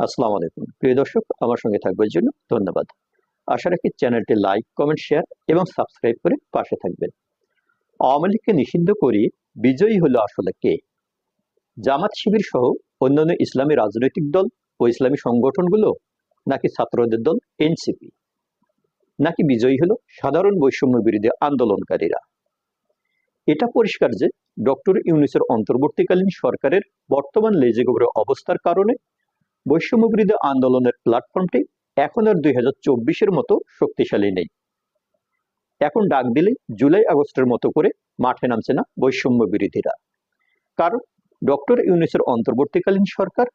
আসসালামু আলাইকুম। প্রিয় দর্শক, আমার সঙ্গে থাকবার জন্য ধন্যবাদ। আশা রাখি চ্যানেলটি লাইক, কমেন্ট, শেয়ার এবং সাবস্ক্রাইব করে পাশে থাকবেন। আওয়ামী লীগকে নিষিদ্ধ করিয়ে বিজয়ী হলো আসলে কে? জামাত শিবির সহ অন্যান্য ইসলামী রাজনৈতিক দল ও ইসলামী সংগঠনগুলো নাকি ছাত্রদের দল এনসিপি? নাকি বিজয়ী হলো সাধারণ বৈষম্য বিরোধী আন্দোলনকারীরা? এটা পরিষ্কার যে ডক্টর ইউনিসের অন্তর্বর্তীকালীন সরকারের বর্তমান লেজেগোবরের অবস্থার কারণে বৈষম্য বিরোধী আন্দোলনের প্ল্যাটফর্মটি এখন আর দুই হাজার মতো শক্তিশালী নেই। এখন ডাক দিলে জুলাই আগস্টের মতো করে মাঠে নামছে না বৈষম্য বিরোধীরা কারণ ডক্টর ইউনিসের অন্তর্বর্তীকালীন সরকার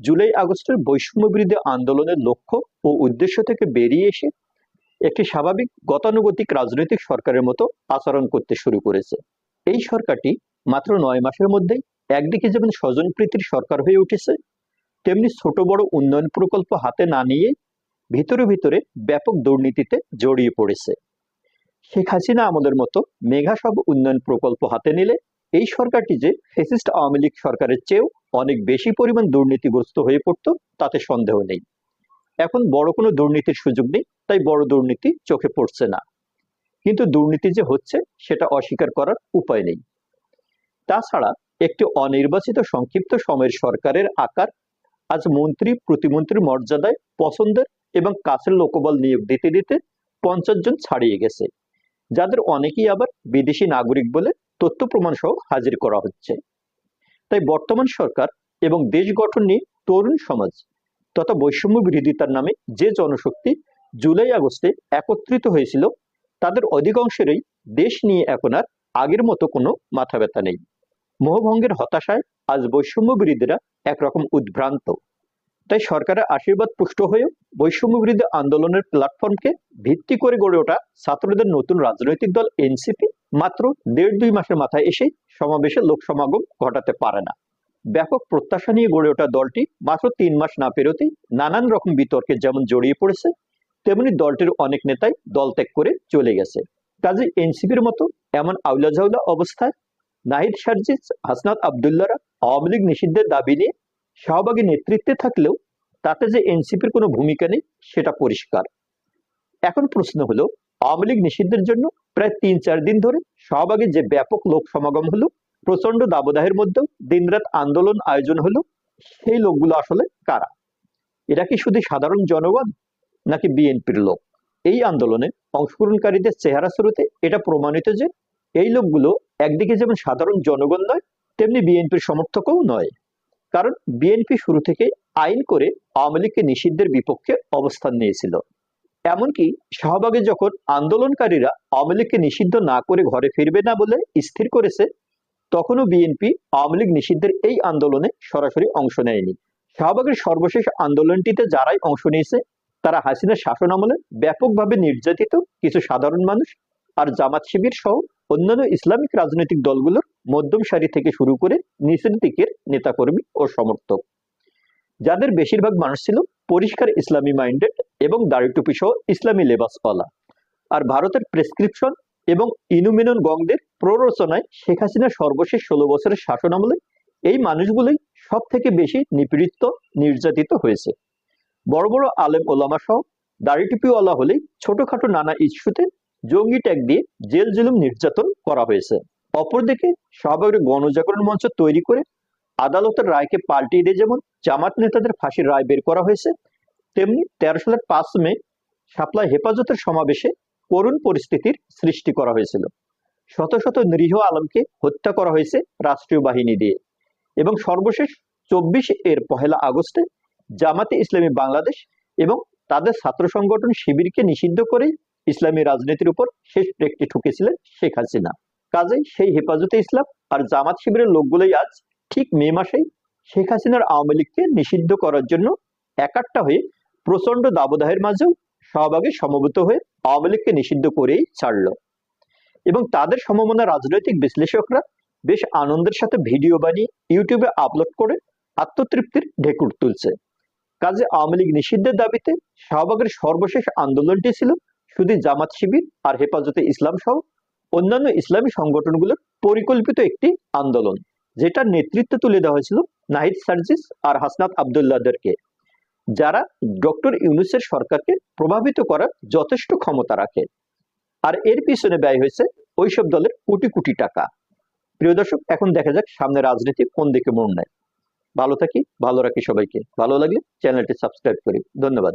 জুলাই আগস্টের বৈষম্য বিরোধী আন্দোলনের লক্ষ্য ও উদ্দেশ্য থেকে বেরিয়ে এসে একটি স্বাভাবিক গতানুগতিক রাজনৈতিক সরকারের মতো আচরণ করতে শুরু করেছে। এই সরকারটি মাত্র নয় মাসের মধ্যেই একদিকে যেমন স্বজনপ্রীতির সরকার হয়ে উঠেছে তেমনি ছোট বড় উন্নয়ন প্রকল্প হাতে না নিয়ে ভিতরে ভিতরে ব্যাপক দুর্নীতিতে জড়িয়ে পড়েছে। শেখ হাসিনা আমলের মতো মেঘা সব উন্নয়ন প্রকল্প হাতে নিলে এই সরকারটি যে ফেসিস্ট আওয়ামী লীগ সরকারের চেয়েও অনেক বেশি পরিমাণ দুর্নীতিগ্রস্ত হয়ে পড়তো, তাতে সন্দেহ নেই। এখন বড় কোনো দুর্নীতির সুযোগ নেই, তাই বড় দুর্নীতি চোখে পড়ছে না। কিন্তু দুর্নীতি যে হচ্ছে, সেটা অস্বীকার করার উপায় নেই। তাছাড়া একটি অনির্বাচিত সংক্ষিপ্ত সময়ের সরকারের আকার আজ মন্ত্রী, প্রতিমন্ত্রীর মর্যাদায় পছন্দের এবং কাছের লোকবল নিয়োগ দিতে দিতে পঞ্চাশ জন ছাড়িয়ে গেছে। যাদের অনেকেই আবার বিদেশি নাগরিক বলে তথ্য প্রমাণ সহ হাজির করা হচ্ছে। তাই বর্তমান সরকার এবং দেশ গঠন নিয়ে তরুণ সমাজ তথা বৈষম্য বিরোধিতার নামে যে জনশক্তি জুলাই আগস্টে একত্রিত হয়েছিল, তাদের অধিকাংশেরই দেশ নিয়ে এখন আর আগের মতো কোনো মাথা ব্যথা নেই। মোহভঙ্গের হতাশায় আজ বৈষম্য বিরোধীরা একরকম উদ্ভ্রান্ত। তাই সরকারের আশীর্বাদ পুষ্ট হয়েও বৈষম্য বিরোধী আন্দোলনের প্ল্যাটফর্মকে ভিত্তি করে গড়ে ওঠা ছাত্রদের নতুন রাজনৈতিক দল এনসিপি মাত্র দেড় দুই মাসের মাথায় এসেই সমাবেশে লোক সমাগম ঘটাতে পারে না। ব্যাপক প্রত্যাশা নিয়ে গড়ে ওঠা দলটি মাত্র তিন মাস না পেরোতেই নানান রকম বিতর্কে যেমন জড়িয়ে পড়েছে, তেমনি দলটির অনেক নেতাই দল ত্যাগ করে চলে গেছে। কাজে এনসিপির মতো এমন আউলা ঝাউলা অবস্থায় নাহিদ সার্জিস, হাসনাত আবদুল্লারা আওয়ামী লীগ নিষিদ্ধের দাবি নিয়ে শাহবাগী নেতৃত্বে থাকলেও তাতে যে এনসিপির কোনো ভূমিকা নেই, সেটা পরিষ্কার। এখন প্রশ্ন হলো, আওয়ামী লীগ নিষিদ্ধের জন্য প্রায় তিন চার দিন ধরে শাহবাগে যে ব্যাপক লোক সমাগম হলো প্রচণ্ড দাবদাহের মধ্যেও দিনরাত আন্দোলন আয়োজন হলো, সেই লোকগুলো আসলে কারা? এরা কি শুধু সাধারণ জনগণ নাকি বিএনপির লোক? এই আন্দোলনে অংশগ্রহণকারীদের চেহারা শুরুতে এটা প্রমাণিত যে, এই লোকগুলো একদিকে যেমন সাধারণ জনগণ নয়, তেমনি বিএনপির সমর্থকও নয়। কারণ বিএনপি শুরু থেকে আইন করে আওয়ামী লীগকে নিষিদ্ধের বিপক্ষে অবস্থান নিয়েছিল। এমনকি শাহবাগে যখন আন্দোলনকারীরা আওয়ামী লীগকে নিষিদ্ধ না করে ঘরে ফিরবে না বলে স্থির করেছে, তখনও বিএনপি আওয়ামী লীগ নিষিদ্ধের এই আন্দোলনে সরাসরি অংশ নেয়নি। শাহবাগের সর্বশেষ আন্দোলনটিতে যারাই অংশ নিয়েছে, তারা হাসিনার শাসন আমলে ব্যাপকভাবে নির্যাতিত কিছু সাধারণ মানুষ আর জামাত শিবির সহ অন্যান্য ইসলামিক রাজনৈতিক দলগুলোর মধ্যম সারি থেকে শুরু করে নিচের দিকের নেতাকর্মী ও সমর্থক। যাদের বেশিরভাগ মানুষ ছিল পরিষ্কার ইসলামী মাইন্ডেড এবং দাড়ি টুপি সহ ইসলামী লেবাসওয়ালা আর ভারতের প্রেসক্রিপশন এবং ইনুমিনন গংদের প্ররোচনায় শেখ হাসিনার সর্বশেষ ষোলো বছরের শাসন আমলে এই মানুষগুলোই সব থেকে বেশি নিপীড়িত, নির্যাতিত হয়েছে। বড় বড় আলেম ওলামা সহ দাড়ি টুপিওয়ালা হলেই ছোটখাটো নানা ইস্যুতে জঙ্গি ট্যাগ দিয়ে জেল জুলুম নির্যাতন করা হয়েছে। অপরদিকে শাহবাগের গণজাগরণ মঞ্চ তৈরি করে আদালতের রায়কে পাল্টিয়ে দিয়ে, যেমন জামাত নেতাদের ফাঁসির রায় বের করা হয়েছে, তেমনি তেরো সালের পাঁচ মে শাপলা হেফাজতের সমাবেশে করুণ পরিস্থিতির সৃষ্টি করা হয়েছিল। শত শত নিরীহ আলমকে হত্যা করা হয়েছে রাষ্ট্রীয় বাহিনী দিয়ে এবং সর্বশেষ চব্বিশ এর পহেলা আগস্টে জামাতে ইসলামী বাংলাদেশ এবং তাদের ছাত্র সংগঠন শিবিরকে নিষিদ্ধ করে ইসলামী রাজনীতির উপর শেষ ব্রেকটি ঠুকেছিলেন শেখ হাসিনা। কাজেই সেই হেফাজতে ইসলাম আর জামাত শিবিরের লোকগুলোই আজ ঠিক মে মাসেই শেখ হাসিনার আওয়ামী লীগকে নিষিদ্ধ করার জন্য একাট্টা হয়ে প্রচণ্ড দাবদাহের মাঝেও সহভাগে সমবেত হয়ে আওয়ামী লীগকে নিষিদ্ধ করেই ছাড়ল। এবং তাদের সমমনা রাজনৈতিক বিশ্লেষকরা বেশ আনন্দের সাথে ভিডিও বানিয়ে ইউটিউবে আপলোড করে আত্মতৃপ্তির ঢেকুর তুলছে। কাজে আওয়ামী লীগ নিষিদ্ধের দাবিতে শাহবাগের সর্বশেষ আন্দোলনটি ছিল শুধু জামাত শিবির আর হেফাজতে ইসলাম সহ অন্যান্য ইসলামী সংগঠনগুলোর পরিকল্পিত একটি আন্দোলন, যেটার নেতৃত্ব তুলে দেওয়া হয়েছিল নাহিদ সার্জিস আর হাসনাত আবদুল্লাহদেরকে, যারা ডক্টর ইউনুসের সরকারকে প্রভাবিত করার যথেষ্ট ক্ষমতা রাখে। আর এর পিছনে ব্যয় হয়েছে ওইসব দলের কোটি কোটি টাকা। প্রিয় দর্শক, এখন দেখা যাক সামনে রাজনীতি কোন দিকে মোড় নেয়। ভালো থাকি, ভালো রাখি সবাইকে। ভালো লাগলে চ্যানেলটি সাবস্ক্রাইব করি। ধন্যবাদ।